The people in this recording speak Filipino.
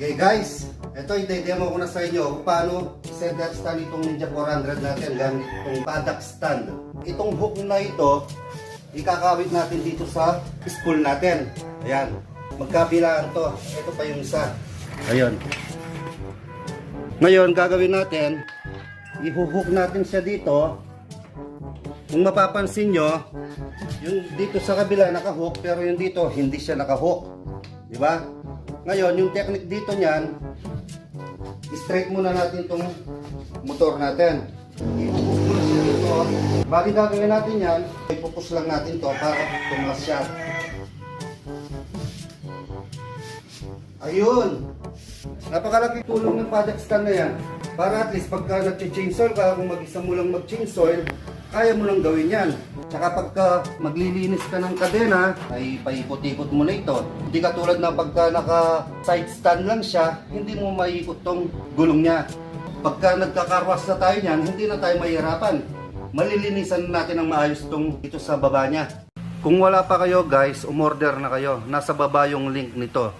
Okay guys, ito i-demo ko na sa inyo paano i-center stand itong Ninja 400 natin gamit itong paddock stand. Itong hook na ito, ikakawit natin dito sa spool natin. Ayan, magkabilaan to. Ito pa yung isa. Ayun. Ngayon, gagawin natin, ihuhook natin siya dito. Kung mapapansin nyo, yung dito sa kabila nakahook, pero yung dito hindi siya nakahook. Di ba? Ngayon, yung technique dito niyan, straight muna natin itong motor natin. Siya dito. Bali gagawin natin yan, ipupus lang natin to para tumas siya. Ayun! Napakalaking tulong ng paddock stand na yan. Para at least pagka nag-change soil kung mag-isa mo lang mag-change soil, kaya mo nang gawin yan. Tsaka pagka maglilinis ka ng kadena, ay paikot-ikot mo na ito. Hindi katulad na pagka naka-side stand lang siya, hindi mo maiikot tong gulong niya. Pagka nagkakarwas na tayo niyan, hindi na tayo mahirapan. Malilinisan natin ng maayos tong ito sa baba niya. Kung wala pa kayo guys, umorder na kayo. Nasa baba yung link nito.